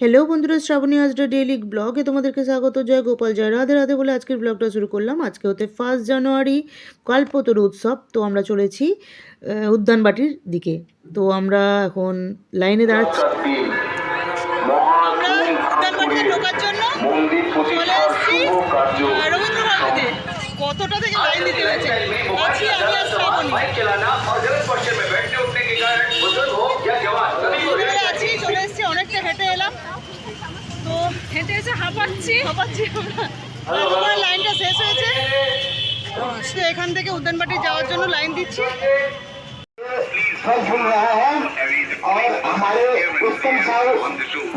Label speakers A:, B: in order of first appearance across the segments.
A: Hello বন্ধুরা Shrabani Hazra daily ব্লগে তোমাদেরকে স্বাগত। জয় গোপাল জয় রাধে রাধে বলে আজকের ব্লগটা শুরু করলাম। আজকে হতে ফার্স্ট জানুয়ারি কল্পতরু উৎসব। তো আমরা চলেছি উদ্যানবাটির দিকে। তো আমরা এখন লাইনে দাঁড়াচ্ছি।
B: কতটা থেকে লাইন দিতে হয়েছে? আছি আমি আর শ্রাবণী। হেঁটে এসে হাঁপাচ্ছি হাঁপাচ্ছি আমরা তারপরে লাইনটা শেষ হয়েছে তো এখান থেকে উদ্যানবাটি যাওয়ার জন্য লাইন দিচ্ছি
C: फल फूल रहा है और हमारे उत्तम साहब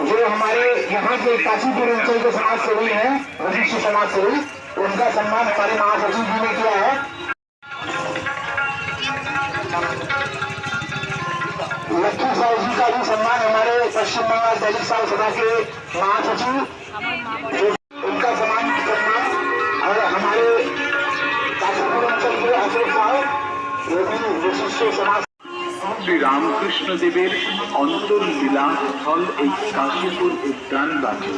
C: जो हमारे यहाँ के काशीपुर अंचल के समाज सेवी हैं वरिष्ठ समाज सेवी उनका सम्मान हमारे महासचिव जी ने किया है लक्ष्मी साहु जी का भी सम्मान हमारे पश्चिम बंगाल दलित साहु सभा के महासचिव जो- उनका सम्मान सम्मान और हमारे काशीपुर अंचल के अशोक साहब वो भी विशिष्ट समाज
D: শ্রী রামকৃষ্ণ দেবের অন্তর্লীলা স্থল এই কাশীপুর উদ্যান বাটি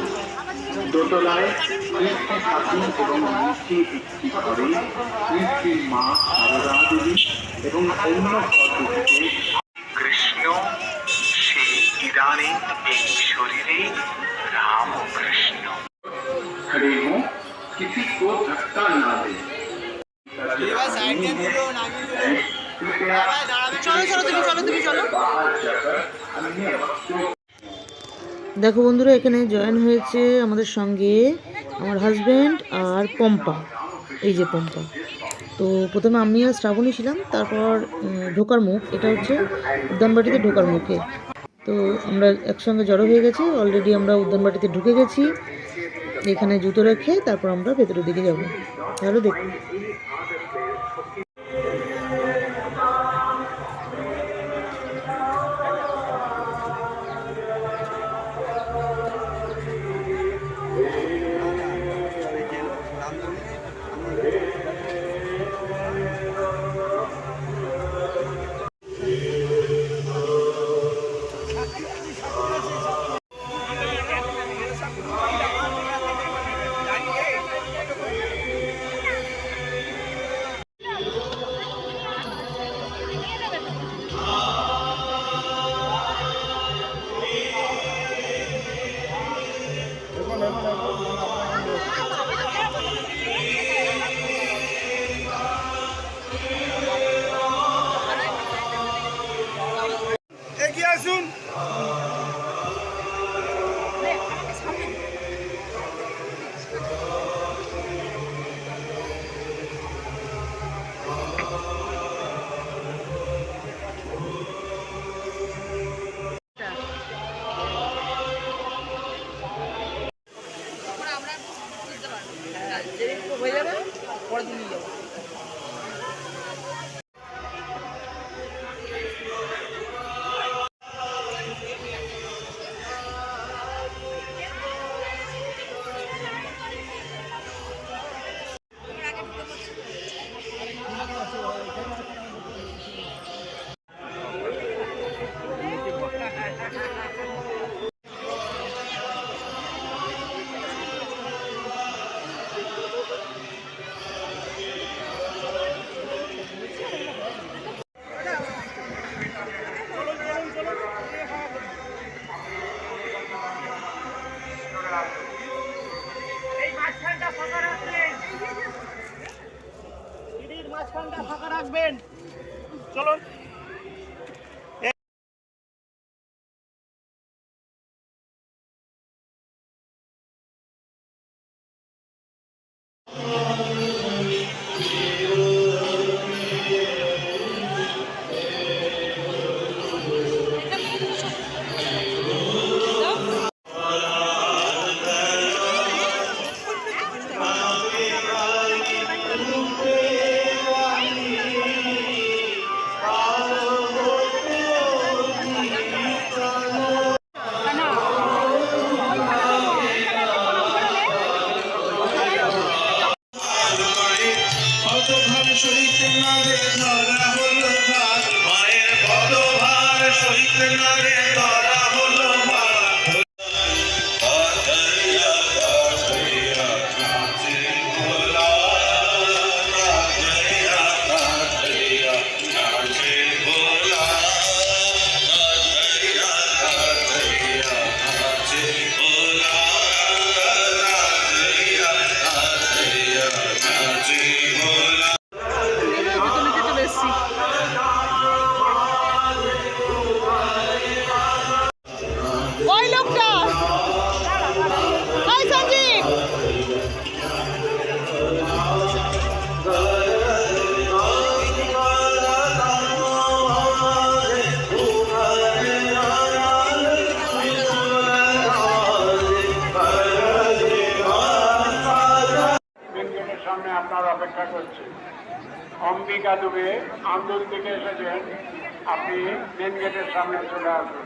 D: দোতলায় কৃষ্ণ ঠাকুর এবং নিচে একটি ঘরে কৃষ্ণের মা সারদা দেবী এবং অন্য ঘরগুলিতে কৃষ্ণ
A: দেখো বন্ধুরা, এখানে জয়েন হয়েছে আমাদের সঙ্গে আমার হাজব্যান্ড আর পম্পা। এই যে পম্পা। তো প্রথমে আমি আর শ্রাবণী ছিলাম, তারপর ঢোকার মুখ। এটা হচ্ছে উদ্যানবাটিতে ঢোকার মুখে। তো আমরা একসঙ্গে জড়ো হয়ে গেছি অলরেডি আমরা উদ্যানবাটিতে ঢুকে গেছি। এখানে জুতো রেখে তারপর আমরা ভেতরের দিকে যাব। তাহলে দেখুন
B: পরের দিন নিয়ে যাবো
E: নাচবেন চলুন
D: Thank you. অপেক্ষা করছে। অম্বিকা দুবে আন্দোল থেকে এসেছেন। আপনি মেন গেটের সামনে চলে আসুন।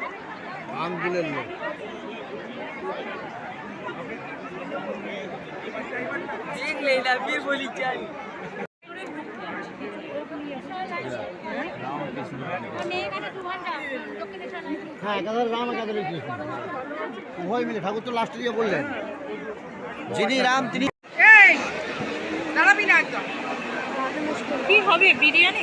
F: হ্যাঁ একাধারে রাম একাধারে কৃষ্ণ উভয় মিলে ঠাকুর তো লাস্টে গিয়ে বললেন। যিনি রাম তিনি
B: দাঁড়াবি না একদম। কি হবে বিরিয়ানি?